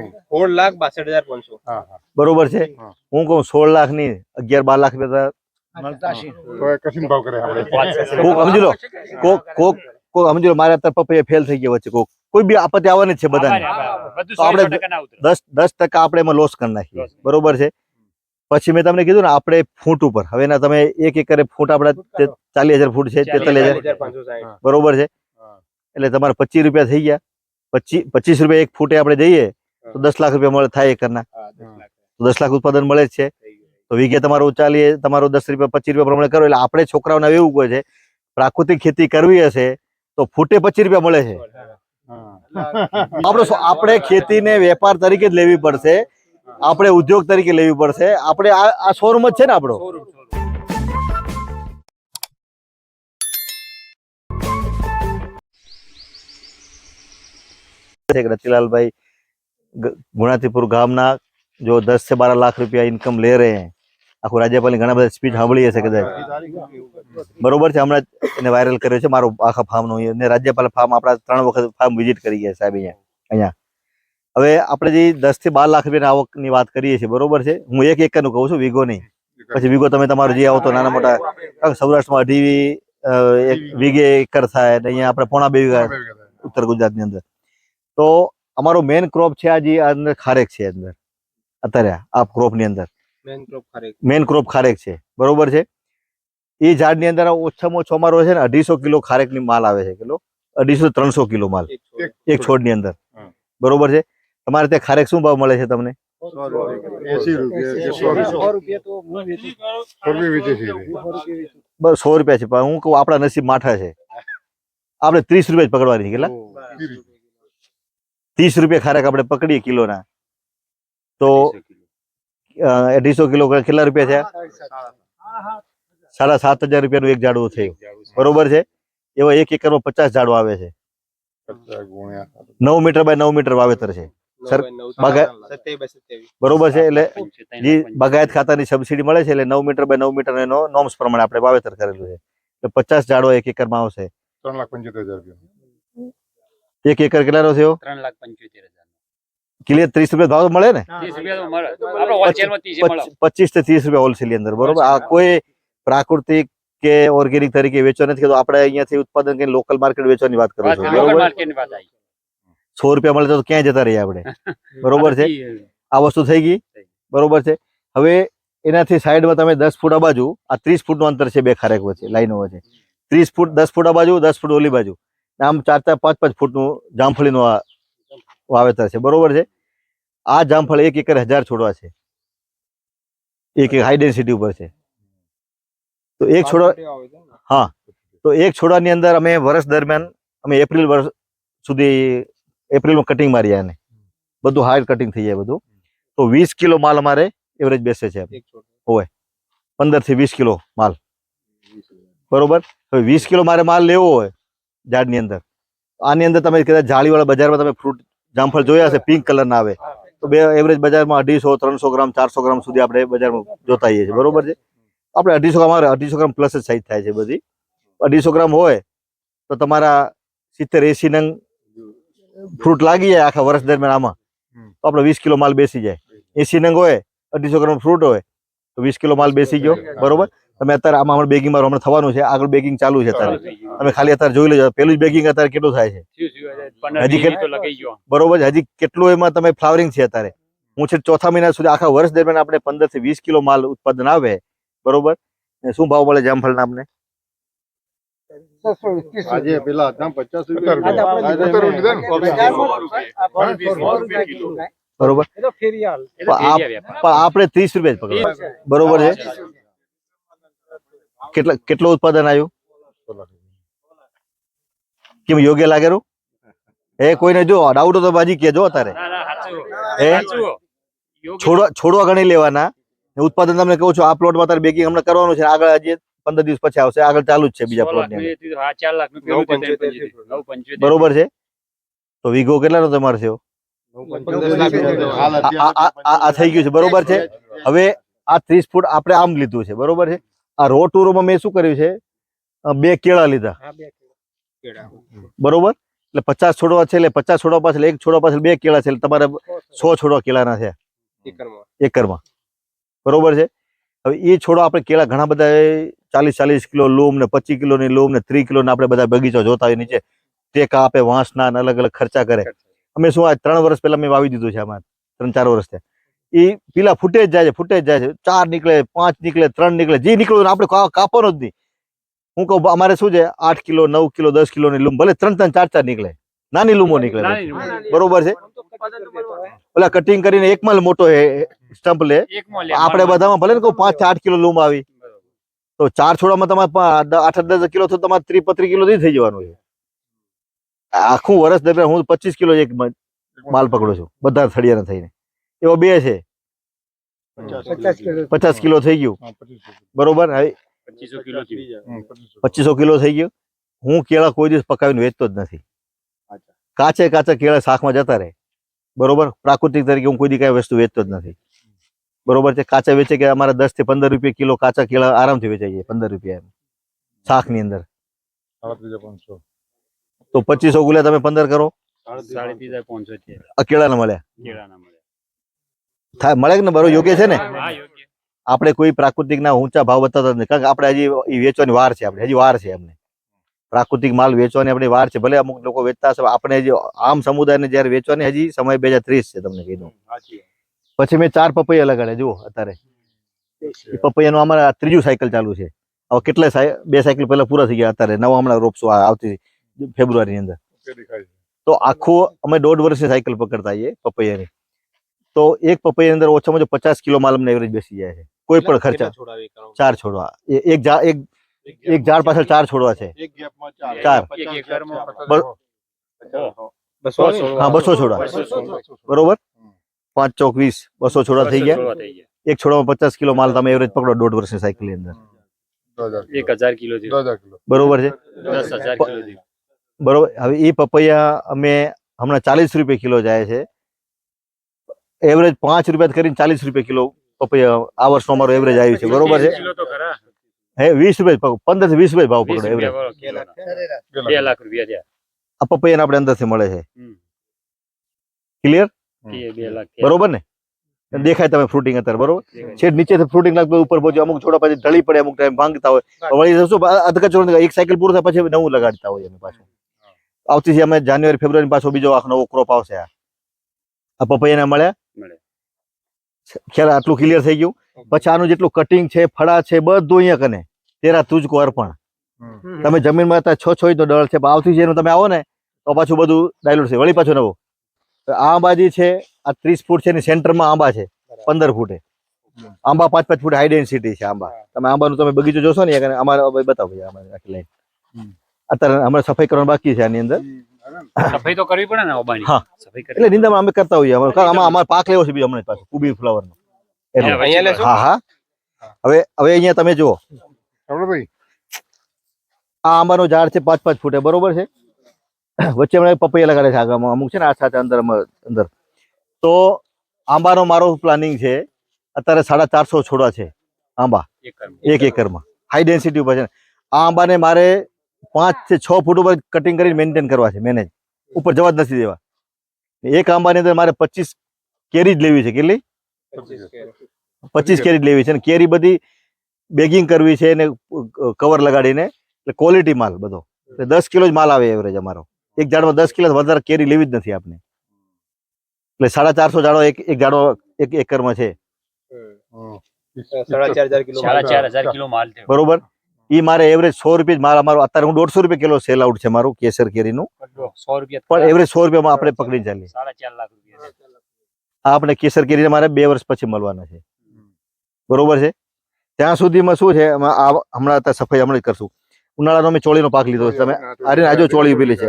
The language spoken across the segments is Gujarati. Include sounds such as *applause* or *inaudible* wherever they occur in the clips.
નહીં સોળ લાખ બાસઠ હજાર પાંચસો. હા હા. બરોબર છે. હા. હું કહું સોળ લાખની અગિયાર બાર લાખ રૂપિયા તો એ કશી ભાવ કરે આપણે. કોક સમજી લો કોક કોક કોક સમજી લો મારે અત્યારે પપૈયા ફેલ થઈ ગયા વચ્ચે કોક. કોઈ બી આપત્તિ આવવાની જ છે બધાને. તો આપણે દસ દસ ટકા આપણે એમાં લોસ કરી નાખીએ. બરોબર છે? પછી મેં તમને કીધું ને આપણે ફૂટ ઉપર. હવે એના તમે એક એકરે ફૂટ આપણા તે- ચાલીસ હજાર ફૂટ છે તેતાલીસ હજાર. હજાર પાંચસો સાઠ બરોબર છે? હા. એટલે તમારે પચીસ રૂપિયા થઈ ગયા. પચીસ પચીસ રૂપિયા એક ફૂટે આપણે જઈએ તો દસ લાખ રૂપિયા મળે થાય એકરના દસ લાખ. તો દસ લાખ ઉત્પાદન મળે જ છે. તો વીઘે તમારું ચાલીએ તમારું દસ રૂપિયા પચીસ રૂપિયા પ્રમાણે કરો. એટલે આપણે છોકરાઓને એવું કહે છે પ્રાકૃતિક ખેતી કરવી હશે તો ફૂટે પચીસ રૂપિયા મળે છે. હા. આપણે આપણે ખેતીને વેપાર તરીકે જ લેવી પડશે. આપણે ઉદ્યોગ તરીકે લેવી પડશે. આપણે આ શોરૂમ જ છે ને આપણો? શોરૂમ, ગુણાતીપુર ગામના જો દસ से बारह लाख रुपया इनकम ले रहे हैं આખું રાજ્યપાલની ઘણા બધા સ્પીચ સાંભળી હશે કદાચ બરોબર છે હમણાં જ એને વાયરલ કર્યો છે મારું આખા ફાર્મનું અને રાજ્યપાલ ફાર્મ આપણા ત્રણ વખત ફાર્મ વિઝિટ કરી ગયા સાહેબ અહીંયા અહીંયા હવે આપણે જે દસ થી બાર લાખ રૂપિયાની આવકની વાત કરીએ છીએ બરોબર છે હું એક એકરનું કહું છું વીઘો નહીં પછી વીઘો તમે તમારું જે આવતો નાના મોટા કારણ કે સૌરાષ્ટ્રમાં અઢી અ, એક વીઘે એકર થાય અને અહીંયા આપણે પોણા બે વીઘા ઉત્તર ગુજરાતની અંદર તો અમારો મેઇન ક્રોપ છે આજે આ અંદર ખારેક છે અંદર. અત્યારે આ ક્રોપની અંદર. મેન ક્રોપ ખારેક. મેઇન ક્રોપ ખારેક છે. બરોબર છે? એ ઝાડની અંદર ઓછામાં ઓછો અમારો છે ને અઢીસો કિલો ખારેકની માલ આવે છે. કિલો અઢીસો ત્રણસો કિલો માલ. એક છોડ. ની છોડની અંદર. બરોબર છે? તમારે ત્યાં ખારેક શું ભાવ મળે છે તમને? બસ સો રૂપિયા છે. પણ હું કહું આપણા નસીબ માઠા છે. આપણે ત્રીસ રૂપિયા જ પકડવાની છે. કેટલા? ત્રીસ રૂપિયા ખારેક આપણે પકડીએ કિલોના. તો અઢીસો કિલો કેટલા રૂપિયા થયા? સાડા સાત હજાર રૂપિયાનું એક ઝાડવું થયું. બરોબર છે? એવા એક એકરમાં પચાસ ઝાડો આવે છે. નવ મીટર બાય નવ મીટર વાવેતર છે. બરોબર છે? એટલે જે બાગાયત ખાતાની સબસિડી મળે છે એટલે નવ મીટર બાય નવ મીટર એનો નોર્મ્સ પ્રમાણે આપણે વાવેતર કરેલું છે. એટલે પચાસ ઝાડો એક એકરમાં આવશે. ત્રણ લાખ પંચોતેર હજાર રૂપિયા. એક એકર કેટલાનો થયો ત્રણ લાખ પંચોતેર હજાર ક્લિયર ત્રીસ રૂપિયા ભાવ મળે ને? પચીસથી ત્રીસ રૂપિયા હોલસેલ અંદર બરોબર? આ કોઈ પ્રાકૃતિક કે ઓર્ગેનિક તરીકે વેચવા નથી તો આપણે અહીંયાથી ઉત્પાદન કરીને લોકલ માર્કેટ વેચવાની વાત કરું છું બરોબર? સો રૂપિયા મળે તો ક્યાં જતા રહીએ આપણે? *laughs* બરોબર છે? આ વસ્તુ થઈ ગઈ. બરોબર છે? હવે એનાથી સાઈડમાં તમે દસ ફૂટ આ બાજુ આ ત્રીસ ફૂટનું અંતર છે બે ખારેક વચ્ચે લાઈનો વચ્ચે. ત્રીસ ફૂટ દસ ફૂટ આ બાજુ દસ ફૂટ ઓલી બાજુ. આમ ચાર ચાર પાંચ પાંચ ફૂટનું જામફળીનું આ વાવેતર છે. બરોબર છે? આ જામફળ એક એકર હજાર છોડવા છે. એક એક હાઈ ડેન્સિટી ઉપર છે. તો એક છોડવા હા. તો એક છોડવાની અંદર અમે વર્ષ દરમિયાન અમે એપ્રિલ વર્ષ સુધી એપ્રિલમાં કટિંગ મારી એને બધું હાર્ડ કટિંગ થઈ જાય બધું. તો વીસ કિલો માલ અમારે એવરેજ બેસે છે. હોય. પંદરથી વીસ કિલો માલ. બરોબર? હવે વીસ કિલો મારે માલ લેવો હોય ઝાડની અંદર. આની અંદર તમે કદાચ જાળીવાળા બજારમાં તમે ફ્રૂટ જામફળ જોયા હશે પિંક કલરના આવે, તો બે એવરેજ બજારમાં અઢીસો, ત્રણસો ગ્રામ, ચારસો ગ્રામ સુધી આપણે બજારમાં જોતા હોઈએ છીએ. બરોબર છે? આપણે અઢીસો ગ્રામ અઢીસો ગ્રામ પ્લસ જ સાઈઝ થાય છે બધી. અઢીસો ગ્રામ હોય, તો તમારા સિત્તેર એસી નંગ ફ્રૂટ લાગી જાય આખા વર્ષ દરમિયાન આમાં. તો આપણે વીસ કિલો માલ બેસી જાય. એસી નંગ હોય, અઢીસો ગ્રામ ફ્રૂટ હોય, તો વીસ કિલો માલ બેસી ગયો. બરોબર? તમે અત્યારે આમાં હમણાં બેગિંગ મારું હમણાં થવાનું છે આગળ બેગિંગ ચાલુ છે અત્યારે. તમે ખાલી અત્યારે જોઈ લેજો પેલું જ બેગિંગ અત્યારે કેટલું થાય છે? હજી બરોબર છે હજી કેટલું એમાં તમે ફ્લાવરિંગ છે અત્યારે? હું છે ચોથા મહિના સુધી આખા વર્ષ દરમિયાન આપણે પંદરથી વીસ કિલો માલ ઉત્પાદન આવે બરોબર? શું ભાવ મળે જામફળના આપણે આજે પેલા હતા પચાસ રૂપિયા આજે સત્તર એમને બરોબર. આપણે ત્રીસ રૂપિયા જ પકડો બરોબર છે? કેટલા કેટલું ઉત્પાદન આવ્યું? કેમ યોગ્ય લાગેલું એ કોઈને જો ડાઉટ તો બાજી કેજો અત્યારે. ના, ના, સાચું. એ? છોડવા છોડવા ગણી લેવાના. ઉત્પાદન તમને કહું છું આ પ્લોટમાં તારે બેકિંગ હમણાં કરવાનું છે આગળ હજી પંદર દિવસ પછી આવશે. આગળ ચાલુ જ છે બીજા પ્લોટ. બરોબર છે? તો વીઘો કેટલાનો તમારે થયો? આ થઈ ગયું છે. બરોબર છે? હવે આ ત્રીસ ફૂટ આપણે આમ લીધું છે. બરોબર છે? આ રો ટુરોમાં મેં શું કર્યું છે? બે કેળા લીધા. બરોબર? એટલે પચાસ છોડવા છે એટલે પચાસ છોડવા પાછળ એક છોડવા પાછળ બે કેળા છે એટલે તમારે સો છોડવા. કેળાના છે. એકરમાં. બરોબર છે? હવે એ છોડો આપણે કેળા ઘણા બધા ચાલીસ ચાલીસ કિલો લૂમ ને પચીસ કિલોની લૂમ ને ત્રીસ કિલોના આપણે બધા બગીચા જોતા હોય નીચે. ટેકા આપે વાંસના અલગ અલગ ખર્ચા કરે. અમે શું આ ત્રણ વર્ષ પહેલા મેં વાવી દીધું છે આમાં. ત્રણ ચાર વર્ષ થયા. એ પીલા ફૂટે જ જાય છે ફૂટે જ જાય છે. ચાર નીકળે પાંચ નીકળે ત્રણ નીકળે. જે નીકળ્યું આપણે કાપવાનું જ નહીં. હું કહું અમારે શું છે? આઠ કિલો નવ કિલો દસ કિલોની લૂમ ભલે ત્રણ ત્રણ ચાર ચાર નીકળે. નાની લૂમો નીકળે. બરોબર છે? ઓલા કટિંગ કરીને એક માલ મોટો સ્ટમ્પ લે. આપણે બધામાં ભલે ને કહું પાંચથી આઠ કિલો લૂમ આવી. તો ચાર છોડામાં તમારે આઠ દસ કિલો તો તમારે ત્રી પત્રી કિલો થઈ જવાનું છે. આખું વર્ષ દરમિયાન હું પચીસ કિલો એક માલ પકડું છું. બધા થળિયાના થઈને. એવો બે છે. પચાસ કિલો પચાસ કિલો થઈ ગયું. હા, પચીસ કિલો. બરોબર? હવે પચીસો કિલો થયું. હમ, પચીસ કિલો. પચીસો કિલો થઈ ગયું. હું કેળા કોઈ દિવસ પકાવીને વેચતો જ નથી. અચ્છા. કાચે કાચા કેળા શાકમાં જતા રહે. બરોબર? પ્રાકૃતિક તરીકે હું કોઈ દી કઈ વસ્તુ વેચતો જ નથી. બરોબર છે? કાચા વેચે કે અમારા દસથી પંદર રૂપિયા કિલો કાચા કેળા આરામથી વેચાઈ જાય પંદર રૂપિયા એમ. શાકની અંદર. સાડત્રીસ પાંચસો. તો પચીસો ગુલા તમે પંદર કરો. સાડત્રીસ હજાર પાંચસો છે. આ કેળાના મળ્યા? કેળાના મળે. થાય મળે કે ને બરોબર યોગ્ય છે ને? આપણે કોઈ પ્રાકૃતિક ના ઊંચા ભાવ બતાવતા નથી. કારણ કે આપણે હજી એ વેચવાની વાર છે આપણે હજી વાર છે અમને પ્રાકૃતિક માલ વેચવાની આપણી વાર છે. ભલે અમુક લોકો વેચતા હશે આપણે હજી આમ સમુદાયને જયારે વેચવાની હજી સમય બે હજાર ત્રીસ છે તમને કીધું. પછી મેં ચાર પપૈયા લગાડ્યા જુઓ અત્યારે. એ પપૈયાનું અમારે ત્રીજું સાયકલ ચાલુ છે. હવે કેટલા બે સાયકલ પહેલા પૂરા થઈ ગયા અત્યારે. નવા હમણાં રોપશું આવતી ફેબ્રુઆરીની અંદર. તો આખું અમે દોઢ વર્ષની સાયકલ પકડતા આવીએ પપૈયાની. તો એક પપૈયાની અંદર ઓછામાં ઓછો પચાસ કિલો માલ અમને એવરેજ બેસી જાય છે. કોઈ પણ ખર્ચા? ચાર છોડવા. એક એક એક ઝાડ પાછળ ચાર છોડવા છે. ચાર. હા બસો છોડવા. બરોબર? પાંચ ચોક વીસ બસો છોડવા થઈ ગયા. એક છોડવામાં પચાસ કિલો માલ તમે એવરેજ પકડો દોઢ વર્ષની સાયકલની અંદર. એક હજાર કિલો બરોબર છે. બરોબર. હવે એ પપૈયા અમે હમણાં ચાલીસ રૂપિયા કિલો જાય છે. એવરેજ પાંચ રૂપિયા કરીને ચાલીસ રૂપિયા કિલો પપૈયા આ વર્ષનો અમારો એવરેજ આવ્યું છે બરોબર છે કિલો તો ખરા. હે વીસ રૂપિયા પંદરથી વીસ રૂપિયા ભાવ વીસ પકડો એવરેજ રૂપિયા વાળો કિલોના. કેટલા? બે લાખ રૂપિયા થયા. આ પપૈયાને આપણે અંદરથી મળે છે હમ. ક્લિયર એ બે લાખ થયા. બરોબર ને દેખાય તમે ફ્રૂટિંગ અત્યારે બરોબર દેખાય. છે નીચેથી ફ્રૂટિંગ લાગતું ઉપર પહોંચ્યું અમુક છોડા પછી ઢળી પડે અમુક ટાઈમ ભાંગતા હોય વળી શું અધકચરો એક સાયકલ પૂરું થાય પછી નવું લગાડતા હોય અમે પાછું આવતી છે અમે જાન્યુઆરી ફેબ્રુઆરી પાછો બીજો આખો નવો ક્રોપ આવશે આ આ પપૈયાને મળ્યા મળે. ખ્યાલ આટલું ક્લિયર થઈ ગયું? પછી આનું જેટલું કટિંગ છે ફળા છે બધું અહીંયા કને. તેરા તુજકો અર્પણ. તમે જમીનમાં હતા છ છ ઇંચનો ડળ છે પણ આવતી છે તમે આવો ને તો પાછું બધું ડાયલુટ છે વળી પાછું નવું. તો આ આંબાજી છે આ ત્રીસ ફૂટ છે એની સેન્ટરમાં આંબા છે પંદર ફૂટે. આંબા પાંચ પાંચ ફૂટ હાઈ ડેન્સિટી છે આંબા. તમે આંબાનું તમે બગીચો જોશો ને અમારે બતાવો અમારે આખી લાઈન અત્યારે અમારે સફાઈ કરવાની બાકી છે આની અંદર. સફાઈ તો કરવી પડે ને ઓબાની. હા. એટલે નિંદામણ અમે કરતા હોઈએ. અમારે આમાં અમારે પાક લેવો છે બી અમને પાછો કુબી અહીંયા લેશો? હા હા. હવે હવે અહીંયા તમે જુઓ. ભાઈ આ આંબાનું ઝાડ છે પાંચ પાંચ ફૂટે. બરોબર છે? વચ્ચે હમણાં પપૈયા લગાડે છે આગળમાં. અમુક છે ને આ સાથે અંદર અંદર. તો આંબાનો મારો પ્લાનિંગ છે અત્યારે સાડા ચારસો છોડવા છે આંબા. એક એકરમાં. હાઈ ડેન્સિટી ઉપર છે આ આંબાને મારે પાંચથી છ ફૂટ ઉપર કટિંગ કરીને મેન્ટેન કરવા છે મેનેજ ઉપર જવા જ નથી દેવા. એક આંબાની અંદર મારે પચીસ કેરી જ લેવી છે કેટલી? પચીસ. કેરી. જ લેવી છે અને કેરી બધી બેગિંગ કરવી છે અને કવર લગાડીને એટલે ક્વોલિટી માલ બધો. એટલે દસ કિલો જ માલ આવે એવરેજ અમારો. એક ઝાડમાં દસ કિલો વધારે કેરી લેવી જ નથી આપણે. એટલે સાડા ચારસો ઝાડો એક એક ઝાડો એક એકરમાં છે. બરોબર? ઈ મારે એવરેજ સો રૂપિયા મારા મારો અત્યારે હું દોઢસો રૂપિયા કિલો સેલ આઉટ છે મારું કેસર કેરીનું. સો રૂપિયા પણ એવરેજ સો રૂપિયામાં આપણે પકડી ચાલીએ સાડા ચાર લાખ રૂપિયા આ આપણે કેસર કેરીને મારે બે વર્ષ પછી મળવાના છે. બરોબર છે? ત્યાં સુધીમાં શું છે? હમણાં સફાઈ હમણાં જ કરશું. ઉનાળાનો અમે ચોળીનો પાક લીધો છે. તમે અરે આજો ચોળી ઉભેલી છે.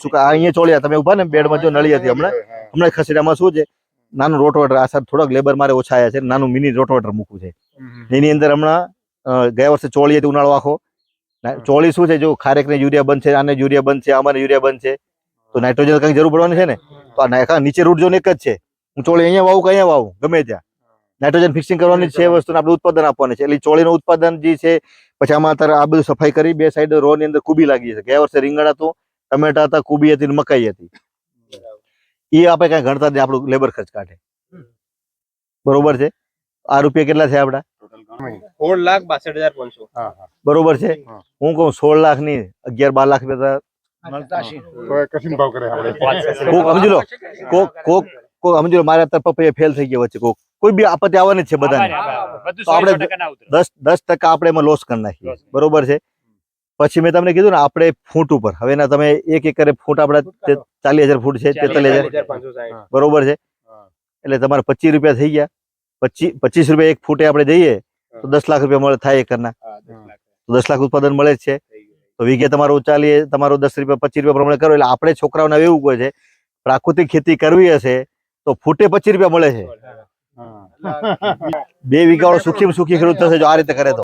શું કે અહીંયા ચોળિયા? તમે ઊભા ને બેડમાં જો નળી હતી હમણાં. હમણાં ખસેડામાં શું છે? નાનું રોટવેટર આ સાર થોડાક લેબર મારે ઓછા આવ્યા છે. નાનું મિની રોટવેટર મૂકવું છે. એની અંદર હમણાં ગયા વર્ષે ચોળી હતી ઉનાળો આખો. ચોળી શું છે? જો ખારેક ને યુરિયા બંધ છે આને યુરિયા બંધ છે આમાં યુરિયા બંધ છે તો નાઇટ્રોજન કઈ જરૂર પડવાની છે ને? તો આ નાખા નીચે રૂટ જોન એક જ છે. હું ચોળી અહીંયા વાવું કે અહીંયા વાવું? ગમે ત્યાં. નાઇટ્રોજન ફિક્સિંગ કરવાની છે એ વસ્તુને આપણે ઉત્પાદન આપવાની છે. એટલે ચોળીનું ઉત્પાદન જે છે પછી આમાં અત્યારે આ બધું સફાઈ કરી બે સાઈડ રો ની અંદર કુબી લાગી છે. ગયા વર્ષે રીંગણ હતું ટમેટા હતા કુબી હતી ને મકાઈ હતી. એ આપણે કઈ ગણતા આપણું લેબર ખર્ચ કાઢે. બરોબર છે? આ રૂપિયા કેટલા છે આપડા સોળ લાખ બાસઠ હજાર પાંચસો. હા હા. બરોબર છે? હા. હું કહું સોળ લાખની અગિયાર બાર લાખ રૂપિયા તો એ કશીને ભાવ કરે આપણે. કોક સમજી લો કોક કોક કોક સમજી લો મારે અત્યારે પપૈયા ફેલ થઈ ગયા વચ્ચે કોક. કોઈ બી આપત્તિ આવવાની જ છે બધાને. બધું તો આપણે સો ટકા ના ઉતરે. દસ દસ ટકા આપણે એમાં લોસ કરી નાખીએ. Loss. બરોબર છે? પછી મેં તમને કીધું ને આપણે ફૂટ ઉપર. હવે ના તમે એક એકરે ફૂટ આપણા તે ચાલીસ હજાર ફૂટ છે તેતાલીસ હજાર. હજાર પાંચસો સાઠ. બરોબર છે? હા. એટલે તમારે પચીસ રૂપિયા થઈ ગયા. પચીસ પચીસ રૂપિયા એક ફૂટે આપણે જઈએ તો દસ લાખ રૂપિયા મળે થાય એકરના. હા દસ લાખ. તો દસ લાખ ઉત્પાદન મળે જ છે. તો વીઘે તમારું ઉચાલીએ તમારું દસ રૂપિયા પચીસ રૂપિયા પ્રમાણે કરો. એટલે આપણે છોકરાઓને એવું કહે છે પ્રાકૃતિક ખેતી કરવી હશે તો ફૂટે પચીસ રૂપિયા મળે છે. બે વીઘા સુખી સુખી ખેડૂત થશે જો આ રીતે કરે તો.